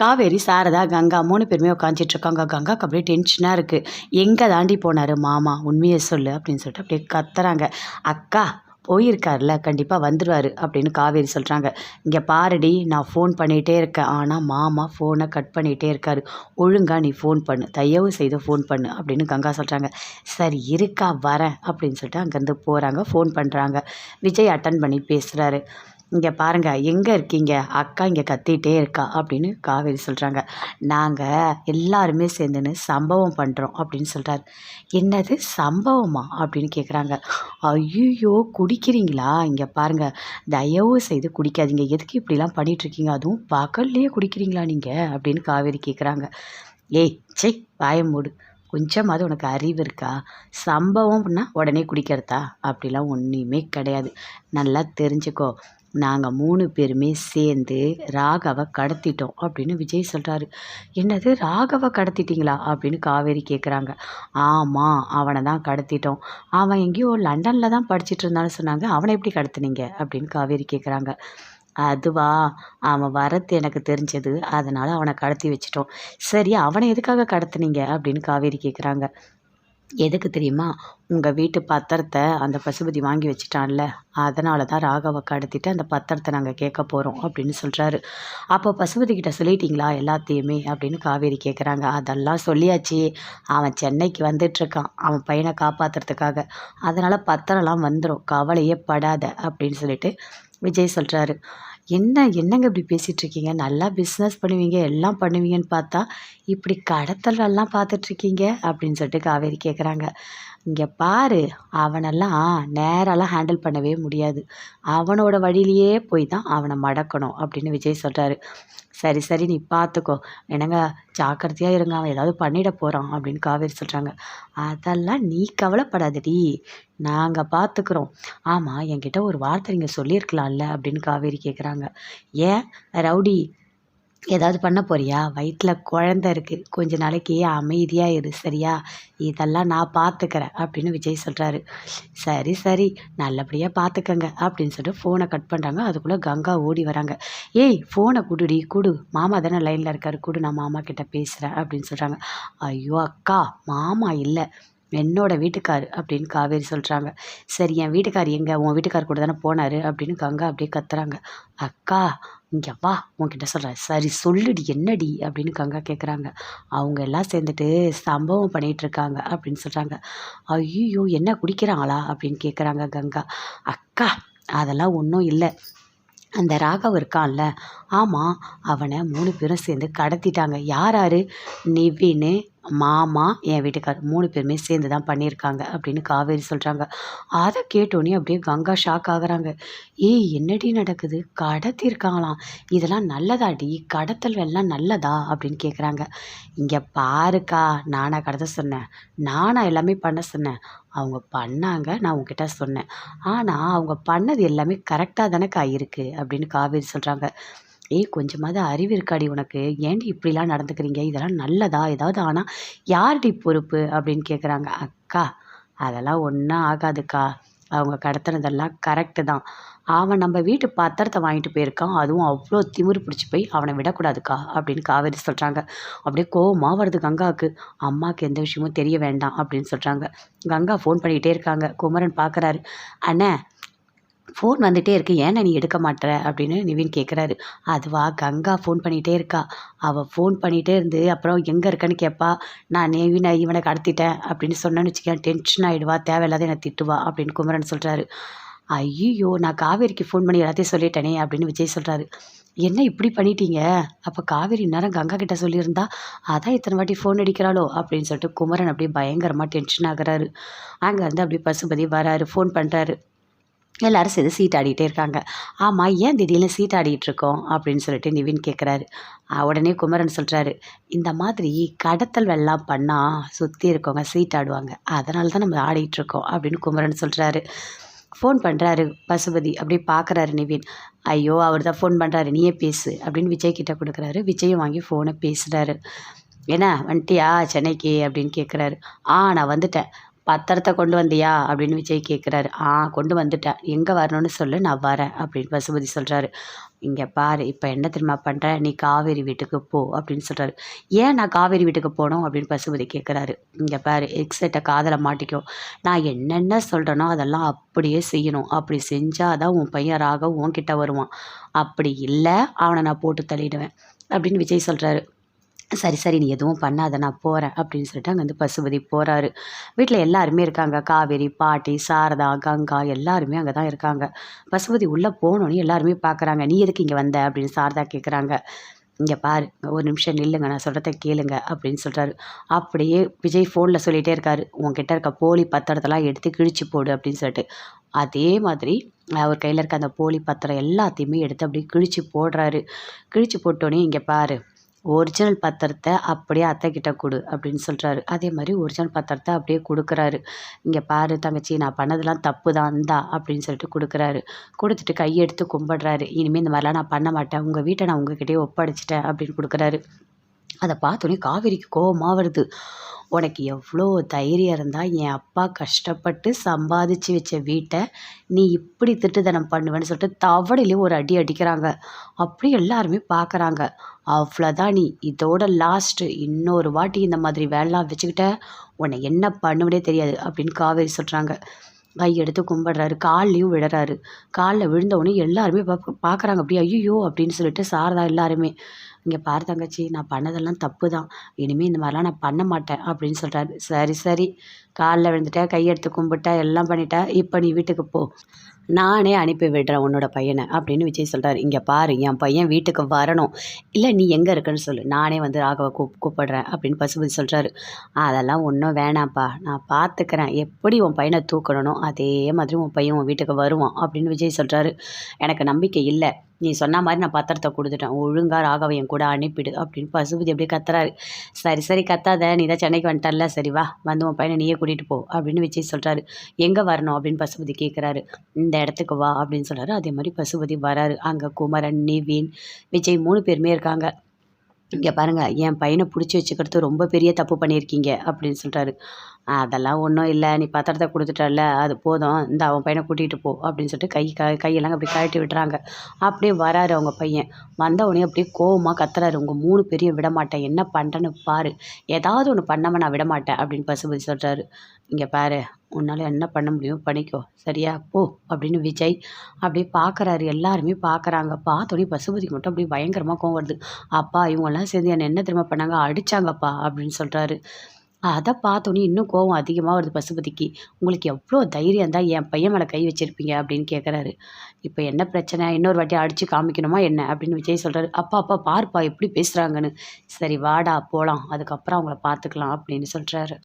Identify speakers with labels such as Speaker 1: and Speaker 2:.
Speaker 1: காவேரி சாரதா கங்கா மூணு பேருமே உட்காந்துட்டு இருக்காங்க. கங்காக்கு அப்படியே டென்ஷனாக இருக்குது எங்கே தாண்டி போனார்? மாமா உண்மையை சொல்லு அப்படின்னு சொல்லிட்டு அப்படியே கத்துறாங்க. அக்கா போயிருக்கார்ல கண்டிப்பாக வந்துடுவார் அப்படின்னு காவேரி சொல்கிறாங்க இங்கே பாருடி நான் ஃபோன் பண்ணிகிட்டே இருக்கேன். ஆனால் மாமா ஃபோனை கட் பண்ணிகிட்டே இருக்காரு. ஒழுங்காக நீ ஃபோன் பண்ணு. தயவு செய்து ஃபோன் பண்ணு அப்படின்னு கங்கா சொல்கிறாங்க சரி இருக்கா வரேன் அப்படின்னு சொல்லிட்டு அங்கேருந்து போகிறாங்க ஃபோன் பண்ணுறாங்க விஜய் அட்டன் பண்ணி பேசுகிறாரு இங்கே பாருங்கள் எங்கே இருக்கீங்க? அக்கா இங்கே கத்திகிட்டே இருக்கா அப்படின்னு காவேரி சொல்கிறாங்க நாங்கள் எல்லாருமே சேர்ந்துன்னு சம்பவம் பண்ணுறோம் அப்படின்னு சொல்கிறாரு என்னது சம்பவமா அப்படின்னு கேட்குறாங்க ஐயோ குடிக்கிறீங்களா? இங்கே பாருங்கள் தயவு செய்து குடிக்காதீங்க. எதுக்கு இப்படிலாம் பண்ணிகிட்ருக்கீங்க அதுவும் பகல்லையே குடிக்கிறீங்களா நீங்கள் அப்படின்னு காவேரி கேட்குறாங்க ஏய் சே வாயமூடு கொஞ்சமாவது உனக்கு அறிவு இருக்கா? சம்பவம்னா உடனே குடிக்கிறதா? அப்படிலாம் ஒன்றுமே கிடையாது. நல்லா தெரிஞ்சுக்கோ. நாங்கள் மூணு பேருமே சேர்ந்து ராகவை கடத்திட்டோம் அப்படின்னு விஜய் சொல்கிறாரு என்னது ராகவை கடத்திட்டிங்களா? அப்படின்னு காவேரி கேட்குறாங்க ஆமாம் அவனை தான் கடத்திட்டோம். அவன் எங்கேயோ லண்டனில் தான் படிச்சுட்டு இருந்தான்னு சொன்னாங்க. அவனை எப்படி கடத்துனீங்க? அப்படின்னு காவேரி கேட்குறாங்க அதுவா அவன் வரத்து எனக்கு தெரிஞ்சது. அதனால் அவனை கடத்தி வச்சிட்டோம். சரி அவனை எதுக்காக கடத்துனீங்க? அப்படின்னு காவேரி கேட்குறாங்க எதுக்கு தெரியுமா? உங்கள் வீட்டு பத்திரத்தை அந்த பசுபதி வாங்கி வச்சிட்டான்ல. அதனால தான் ராகவை கடத்திட்டு அந்த பத்திரத்தை நாங்கள் கேட்க போகிறோம் அப்படின்னு சொல்கிறாரு அப்போ பசுபதி கிட்ட சொல்லிட்டீங்களா எல்லாத்தையுமே? அப்படின்னு காவேரி கேட்குறாங்க அதெல்லாம் சொல்லியாச்சு. அவன் சென்னைக்கு வந்துட்டுருக்கான் அவன் பையனை காப்பாற்றுறதுக்காக அதனால் பத்திரம்லாம் வந்துடும் கவலையே படாத அப்படின்னு சொல்லிட்டு விஜய் சொல்கிறாரு என்ன என்னங்க இப்படி பேசிகிட்டு இருக்கீங்க நல்லா பிஸ்னஸ் பண்ணுவீங்க எல்லாம் பண்ணுவீங்கன்னு பார்த்தா இப்படி கடத்தலெல்லாம் பார்த்துட்ருக்கீங்க அப்படின்னு சொல்லிட்டு காவேரி கேட்குறாங்க இங்கே பாரு அவனெல்லாம் நேரெல்லாம் ஹேண்டில் பண்ணவே முடியாது. அவனோட வழியிலேயே போய் தான் அவனை மடக்கணும் அப்படின்னு விஜய் சொல்கிறாரு சரி சரி நீ பார்த்துக்கோ என்னங்க ஜாக்கிரதையாக இருங்க. அவன் ஏதாவது பண்ணிட போகிறான் அப்படின்னு காவேரி சொல்கிறாங்க அதெல்லாம் நீ கவலைப்படாதடி. நாங்கள் பார்த்துக்குறோம் ஆமாம் என்கிட்ட ஒரு வார்த்தை நீங்கள் சொல்லியிருக்கலாம்ல அப்படின்னு காவேரி கேட்குறாங்க ஏன்? ரவுடி ஏதாவது பண்ண போறியா? வயிற்றில் குழந்த இருக்குது கொஞ்ச நாளைக்கு அமைதியாக இரு சரியா? இதெல்லாம் நான் பார்த்துக்கிறேன் அப்படின்னு விஜய் சொல்கிறாரு சரி சரி நல்லபடியாக பார்த்துக்கங்க அப்படின்னு சொல்லிட்டு ஃபோனை கட் பண்ணுறாங்க அதுக்குள்ளே கங்கா ஓடி வராங்க. ஏய் ஃபோனை குடுடி குடு. மாமா தானே லைனில் இருக்காரு. குடு நான் மாமா கிட்டே பேசுகிறேன் அப்படின்னு சொல்கிறாங்க ஐயோ அக்கா மாமா இல்லை. என்னோட வீட்டுக்கார் அப்படின்னு காவேரி சொல்கிறாங்க சரி என் வீட்டுக்கார் எங்கே? உன் வீட்டுக்கார் கூட தானே போனார் அப்படின்னு கங்கா அப்படியே கத்துறாங்க. அக்கா இங்கே வா உன்கிட்ட சொல்கிறேன் சரி சொல்லுடி என்னடி அப்படின்னு கங்கா கேட்குறாங்க அவங்க எல்லாம் சேர்ந்துட்டு சம்பவம் பண்ணிகிட்டு இருக்காங்க அப்படின்னு சொல்கிறாங்க ஐயோ என்ன குடிக்கிறாங்களா அப்படின்னு கேட்குறாங்க கங்கா. அக்கா அதெல்லாம் ஒன்றும் இல்லை. அந்த ராகவ் இருக்கான்ல. ஆமாம் அவனை மூணு பேரும் சேர்ந்து கடத்திட்டாங்க. யார் யார்? நிவின்னு மாமா என் வீட்டுக்கார் மூணு பேருமே சேர்ந்து தான் பண்ணியிருக்காங்க அப்படின்னு காவேரி சொல்கிறாங்க அதை கேட்டோன்னே அப்படியே கங்கா ஷாக் ஆகுறாங்க. ஏய் என்னடி நடக்குது? கடத்திருக்காங்களாம் இதெல்லாம் நல்லதாடி. கடத்தல் எல்லாம் நல்லதா? அப்படின்னு கேட்குறாங்க இங்கே பாருக்கா நானாக கடத்த சொன்னேன். நானாக எல்லாமே பண்ண சொன்னேன். அவங்க பண்ணாங்க நான் உங்ககிட்ட சொன்னேன். ஆனால் அவங்க பண்ணது எல்லாமே கரெக்டாக தானேக்கா இருக்குது அப்படின்னு காவேரி சொல்கிறாங்க ஏய் கொஞ்சமாவது அறிவு இருக்காடி உனக்கு. ஏன்டி இப்படிலாம் நடந்துக்கிறீங்க? இதெல்லாம் நல்லதா? ஏதாவது ஆனால் யார்டி பொறுப்பு? அப்படின்னு கேட்குறாங்க அக்கா அதெல்லாம் ஒன்றும் ஆகாதுக்கா. அவங்க கடத்தினதெல்லாம் கரெக்டு தான். அவன் நம்ம வீட்டு பத்திரத்தை வாங்கிட்டு போயிருக்கான். அதுவும் அவ்வளோ திமிரு பிடிச்சி போய் அவனை விடக்கூடாதுக்கா அப்படின்னு காவேரி சொல்கிறாங்க அப்படியே கோவமாக வருது கங்காவுக்கு. அம்மாவுக்கு எந்த விஷயமும் தெரிய வேண்டாம் அப்படின்னு சொல்கிறாங்க கங்கா ஃபோன் பண்ணிக்கிட்டே இருக்காங்க. குமரன் பார்க்குறாரு அண்ணே ஃபோன் வந்துகிட்டே இருக்கு. ஏன்னா நீ எடுக்க மாட்டேற? அப்படின்னு நிவின் கேட்குறாரு அதுவா கங்கா ஃபோன் பண்ணிகிட்டே இருக்கா. அவள் ஃபோன் பண்ணிகிட்டே இருந்து அப்புறம் எங்கே இருக்கன்னு கேட்பா நான் நிவினை இவனை கடத்திட்டேன் அப்படின்னு சொன்னேன்னு வச்சுக்கேன் டென்ஷன் ஆகிடுவா தேவையில்லாத என்னை திட்டுவா அப்படின்னு குமரன் சொல்கிறாரு ஐயோ நான் காவேரிக்கு ஃபோன் பண்ணி எல்லாத்தையும் சொல்லிட்டேனே அப்படின்னு விஜய் சொல்கிறாரு என்ன இப்படி பண்ணிட்டீங்க? அப்போ காவேரி நேரம் கங்கா கிட்ட சொல்லியிருந்தா அதான் இத்தனை வாட்டி ஃபோன் அடிக்கிறாளோ? அப்படின்னு சொல்லிட்டு குமரன் அப்படியே பயங்கரமாக டென்ஷன் ஆகிறாரு. அங்கேருந்து அப்படியே பசுபதி வராரு ஃபோன் பண்ணுறாரு எல்லாரும் சேர்ந்து சீட் ஆடிட்டே இருக்காங்க. ஆமாம் ஏன் திடீர்னு சீட் இருக்கோம் அப்படின்னு சொல்லிட்டு நிவின் கேட்குறாரு உடனே குமரன் சொல்கிறாரு இந்த மாதிரி கடத்தல் வெள்ளம் பண்ணால் சுற்றி இருக்கவங்க சீட் ஆடுவாங்க அதனால தான் நம்ம ஆடிட்டு இருக்கோம் அப்படின்னு குமரன் சொல்கிறாரு ஃபோன் பண்ணுறாரு பசுபதி அப்படியே பார்க்குறாரு நிவின். ஐயோ அவர் தான் ஃபோன் பண்ணுறாரு நீயே பேசு அப்படின்னு விஜய் கிட்ட கொடுக்குறாரு. விஜயும் வாங்கி ஃபோனை பேசுகிறாரு என்ன வந்துட்டியா சென்னைக்கு? அப்படின்னு கேட்குறாரு ஆ நான் வந்துட்டேன். பத்திரத்தை கொண்டு வந்தியா? அப்படின்னு விஜய் கேட்குறாரு ஆ கொண்டு வந்துட்டேன். எங்கே வரணும்னு சொல்லு நான் வரேன் அப்படின்னு பசுபதி சொல்கிறாரு இங்கே பாரு இப்போ என்ன தெரியுமா பண்ணுற நீ காவேரி வீட்டுக்கு போ அப்படின்னு சொல்கிறாரு ஏன் நான் காவேரி வீட்டுக்கு போகணும்? அப்படின்னு பசுபதி கேட்குறாரு இங்கே பாரு எக்ஸட்டை காதலை மாட்டிக்கோ. நான் என்னென்ன சொல்கிறேனோ அதெல்லாம் அப்படியே செய்யணும். அப்படி செஞ்சால் தான் உன் பையன் ராக உன்கிட்ட வருவான். அப்படி இல்லை அவனை நான் போட்டு தள்ளிடுவேன் அப்படின்னு விஜய் சொல்கிறாரு சரி சரி நீ எதுவும் பண்ணாத நான் போகிறேன் அப்படின்னு சொல்லிட்டு அங்கே வந்து பசுபதி போகிறாரு வீட்டில் எல்லாருமே இருக்காங்க. காவேரி பாட்டி சாரதா கங்கா எல்லாருமே அங்கே தான் இருக்காங்க. பசுபதி உள்ளே போனோன்னே எல்லாருமே பார்க்குறாங்க. நீ எதுக்கு இங்கே வந்த? அப்படின்னு சாரதா கேட்குறாங்க இங்கே பாரு ஒரு நிமிஷம் நில்லுங்க நான் சொல்கிறத கேளுங்க அப்படின்னு சொல்கிறாரு அப்படியே விஜய் ஃபோனில் சொல்லிகிட்டே இருக்காரு. உங்ககிட்ட இருக்க போலி பத்திரத்தெல்லாம் எடுத்து கிழிச்சு போடு அப்படின்னு சொல்லிட்டு. அதே மாதிரி அவர் கையில் இருக்க அந்த போலி பத்திரம் எல்லாத்தையுமே எடுத்து அப்படியே கிழிச்சு போடுறாரு. கிழிச்சு போட்டோன்னே இங்கே பாரு ஒரிஜினல் பத்திரத்தை அப்படியே அத்தைக்கிட்ட கொடு அப்படின்னு சொல்கிறாரு அதே மாதிரி ஒரிஜினல் பத்திரத்தை அப்படியே கொடுக்குறாரு. இங்கே பாரு தங்கச்சி நான் பண்ணதெல்லாம் தப்பு தான் இந்தா அப்படின்னு சொல்லிட்டு கொடுக்குறாரு. கொடுத்துட்டு கையெடுத்து கும்பிடுறாரு. இனிமேல் இந்த மாதிரிலாம் நான் பண்ண மாட்டேன். உங்கள் வீட்டை நான் உங்ககிட்டயே ஒப்படைச்சிட்டேன் அப்படின்னு கொடுக்குறாரு. அதை பார்த்தோன்னே காவேரிக்கு கோபமாக வருது. உனக்கு எவ்வளோ தைரியம் இருந்தால் என் அப்பா கஷ்டப்பட்டு சம்பாதிச்சு வச்ச வீட்டை நீ இப்படி திட்டுத்தனம் பண்ணுவேன்னு சொல்லிட்டு தவடையிலே ஒரு அடி அடிக்கிறாங்க. அப்படி எல்லாருமே பார்க்குறாங்க அவ்வளோதான் நீ இதோட லாஸ்ட்டு இன்னொரு வாட்டி இந்த மாதிரி வேலைலாம் வச்சுக்கிட்ட உன்னை என்ன பண்ணுவனே தெரியாது அப்படின்னு காவேரி சொல்கிறாங்க கை எடுத்து கும்பிட்றாரு. கால்லையும் விழுறாரு. காலில் விழுந்தவுடனே எல்லாருமே பார்க்குறாங்க அப்படியே ஐயோ அப்படின்னு சொல்லிட்டு சாரதா எல்லாருமே. இங்கே பாரு தங்கச்சி நான் பண்ணதெல்லாம் தப்பு தான் இனிமேல் இந்த மாதிரிலாம் நான் பண்ண மாட்டேன் அப்படின்னு சொல்கிறாரு சரி சரி. காலில் விழுந்துட்டேன் கையெடுத்து கும்பிட்டா எல்லாம் பண்ணிட்டா இப்போ நீ வீட்டுக்கு போ. நானே அனுப்பி விடுறேன் உன்னோட பையனை அப்படின்னு விஜய் சொல்கிறார் இங்கே பாரு என் பையன் வீட்டுக்கு வரணும். இல்லை நீ எங்கே இருக்குன்னு சொல்லு. நானே வந்து ராகவை கூப் கூப்பிடுறேன் அப்படின்னு பசுபதி சொல்கிறாரு அதெல்லாம் ஒன்றும் வேணாம்ப்பா. நான் பார்த்துக்கிறேன் எப்படி உன் பையனை தூக்கணும் அதே மாதிரி உன் பையன் உன் வீட்டுக்கு வருவான் அப்படின்னு விஜய் சொல்கிறாரு எனக்கு நம்பிக்கை இல்லை. நீ சொன்ன மாதிரி நான் பத்திரத்தை கொடுத்துட்டேன். ஒழுங்காக ராகவையன் கூட அனுப்பிடு அப்படின்னு பசுபதி அப்படியே கத்துறாரு. சரி சரி கத்தாத. நீ தான் சென்னைக்கு வந்துட்டல சரி வா. வந்து உன் பையனை நீயே கூட்டிகிட்டு போ அப்படின்னு விஜய் சொல்கிறாரு எங்கே வரணும்? அப்படின்னு பசுபதி கேட்குறாரு இந்த இடத்துக்கு வா அப்படின்னு சொல்கிறாரு அதே மாதிரி பசுபதி வராரு. அங்கே குமரன் நிவின் விஜய் மூணு பேருமே இருக்காங்க. இங்கே பாருங்கள் என் பையனை பிடிச்சி வச்சுக்கிறது ரொம்ப பெரிய தப்பு பண்ணியிருக்கீங்க அப்படின்னு சொல்கிறாரு அதெல்லாம் ஒன்றும் இல்லை. நீ பத்திரத்தை கொடுத்துட்டல அது போதும். இந்த அவன் பையனை கூட்டிகிட்டு போ. அப்படின்னு சொல்லிட்டு கை க கையெல்லாம் அப்படி கழட்டி விட்டுறாங்க. அப்படியே வராரு அவங்க பையன். வந்தவொடனே அப்படியே கோவமாக கத்துறாரு. உங்கள் மூணு பேரையும் விடமாட்டேன் என்ன பண்ணுறேன்னு பாரு. ஏதாவது ஒன்று பண்ணாமல் நான் விடமாட்டேன் அப்படின்னு பசுபதி சொல்கிறாரு இங்கே பாரு. உன்னால் என்ன பண்ண முடியும் பண்ணிக்கோ. சரியா? போ. அப்படின்னு விஜய் அப்படியே பார்க்குறாரு எல்லாருமே பார்க்குறாங்க பார்த்தோன்னே பசுபதிக்கு மட்டும் அப்படியே பயங்கரமாக கோவம் வருது. அப்பா இவங்கெல்லாம் சேர்ந்து என்னை என்ன திரும்ப பண்ணாங்க? அடித்தாங்கப்பா அப்படின்னு சொல்கிறாரு அதை பார்த்தோன்னே இன்னும் கோவம் அதிகமாக வருது பசுபதிக்கு. உங்களுக்கு எவ்வளோ தைரியம் தான் என் பையன் மேலே கை வச்சுருப்பீங்க? அப்படின்னு கேட்குறாரு இப்போ என்ன பிரச்சனை? இன்னொரு வாட்டி அடித்து காமிக்கணுமா என்ன? அப்படின்னு விஜய் சொல்கிறாரு அப்பா அப்பா பார்ப்பா எப்படி பேசுகிறாங்கன்னு சரி வாடா போகலாம் அதுக்கப்புறம் அவங்கள பார்த்துக்கலாம் அப்படின்னு சொல்கிறாரு